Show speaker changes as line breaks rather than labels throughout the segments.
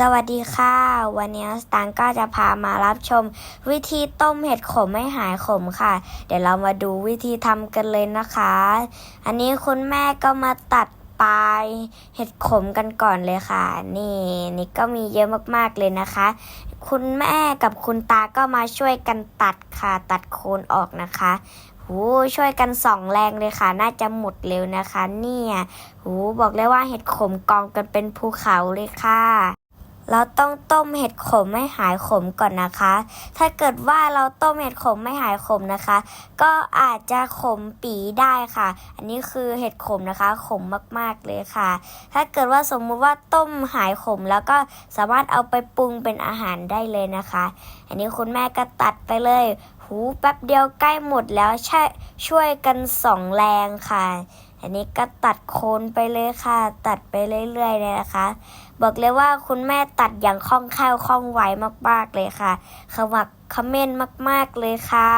สวัสดีค่ะ วันนี้สตางก็จะพามารับชม วิธีต้มเห็ดขมให้หายขมค่ะ เดี๋ยวเรามาดูวิธีทำกันเลยนะคะ อันนี้คุณแม่ก็มาตัดปลายเห็ดขมกันก่อนเลยค่ะ นี่นี่ก็มีเยอะมากๆเลยนะคะ คุณแม่กับคุณตาก็มาช่วยกันตัดค่ะ ตัดโคนออกนะคะหูช่วยกันสองแรงเลยค่ะ น่าจะหมดเร็วนะคะ เนี่ยหูบอกเลยว่าเห็ดขมกองกันเป็นภูเขาเลยค่ะ เราต้องต้มเห็ดขมให้หายขมก่อนนะคะ ถ้าเกิดว่าเราต้มเห็ดขมไม่หายขมนะคะ ก็อาจจะขมปีได้ค่ะ อันนี้คือเห็ดขมนะคะ ขมมากๆเลยค่ะ ถ้าเกิดว่าสมมุติว่าต้มหายขมแล้วก็สามารถเอาไปปรุงเป็นอาหารได้เลยนะคะ อันนี้คุณแม่ก็ตัดไปเลย หูแป๊บเดียวใกล้หมดแล้วช่ช่วยกันสองแรงค่ะ อันนี้ก็ตัดโคนไปเลยค่ะ ตัดไปเรื่อยๆเลยนะคะ บอกเลยว่าคุณแม่ตัดอย่างคล่องแคล่วคล่องไวมากๆเลยค่ะขมักขม้นมากๆเลยค่ะ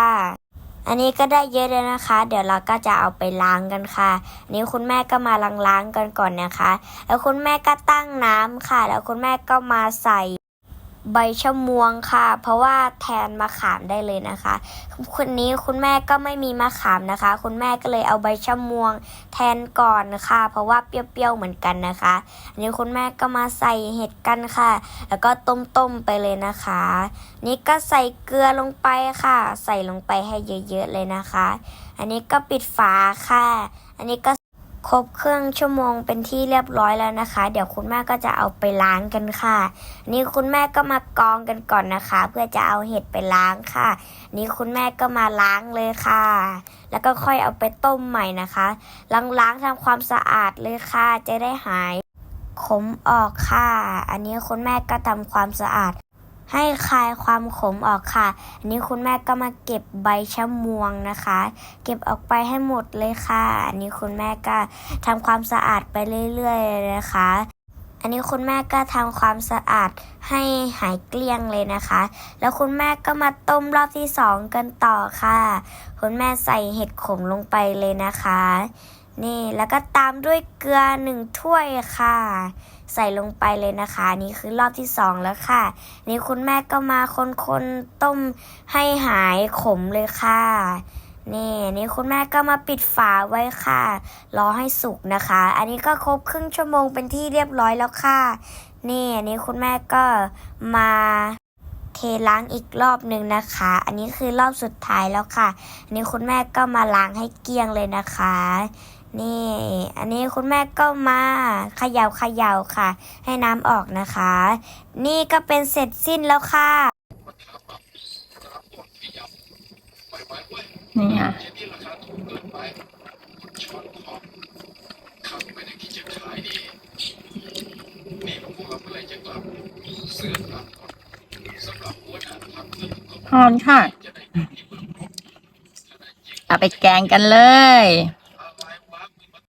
อันนี้ก็ได้เยอะเลยนะคะ เดี๋ยวเราก็จะเอาไปล้างกันค่ะอันนี้คุณแม่ก็มาล้างๆกันก่อนนะคะ แล้วคุณแม่ก็ตั้งน้ำค่ะ แล้วคุณแม่ก็มาใส่ ใบชะมวงค่ะ เพราะว่าแทนมะขามได้เลยนะคะคนนี้คุณแม่ก็ไม่มีมะขามนะคะ คุณแม่ก็เลยเอาใบชะมวงแทนก่อนค่ะ เพราะว่าเปรี้ยวๆเหมือนกันนะคะ อันนี้คุณแม่ก็มาใส่เห็ดกันค่ะ แล้วก็ต้มๆไปเลยนะคะ นี่ก็ใส่เกลือลงไปค่ะ ใส่ลงไปให้เยอะๆเลยนะคะ อันนี้ก็ปิดฝาค่ะ อันนี้ก็ ครบเครื่องชั่วโมงเป็นที่เรียบร้อยแล้วนะคะ เดี๋ยวคุณแม่ก็จะเอาไปล้างกันค่ะ นี่คุณแม่ก็มากองกันก่อนนะคะ เพื่อจะเอาเห็ดไปล้างค่ะ นี่คุณแม่ก็มาล้างเลยค่ะ แล้วก็ค่อยเอาไปต้มใหม่นะคะล้างๆทำความสะอาดเลยค่ะ จะได้หายขมออกค่ะ อันนี้คุณแม่ก็ทำความสะอาด ให้คลายความขมออกค่ะ อันนี้คุณแม่ก็มาเก็บใบชะมวงนะคะ เก็บออกไปให้หมดเลยค่ะ อันนี้คุณแม่ก็ทำความสะอาดไปเรื่อยๆเลยนะคะ อันนี้คุณแม่ก็ทำความสะอาดให้หายเกลี้ยงเลยนะคะ แล้วคุณแม่ก็มาต้มรอบที่สองกันต่อค่ะ คุณแม่ใส่เห็ดขมลงไปเลยนะคะ นี่แล้วก็ตามด้วยเกลือหนึ่งถ้วยค่ะ ใส่ลงไปเลยนะคะ นี่คือรอบที่สองแล้วค่ะ นี่คุณแม่ก็มาคนๆต้มให้หายขมเลยค่ะนี่นี่คุณแม่ก็มาปิดฝาไว้ค่ะ รอให้สุกนะคะ อันนี้ก็ครบครึ่งชั่วโมงเป็นที่เรียบร้อยแล้วค่ะ นี่อันนี้คุณแม่ก็มาเทล้างอีกรอบหนึ่งนะคะ อันนี้คือรอบสุดท้ายแล้วค่ะ อันนี้คุณแม่ก็มาล้างให้เกลี้ยงเลยนะคะ นี่ อันนี้คุณแม่ก็มาเขย่าเขย่าค่ะ ให้น้ำออกนะคะ นี่ก็เป็นเสร็จสิ้นแล้วค่ะ
นี่ค่ะหอมค่ะ เอาไปแกงกันเลย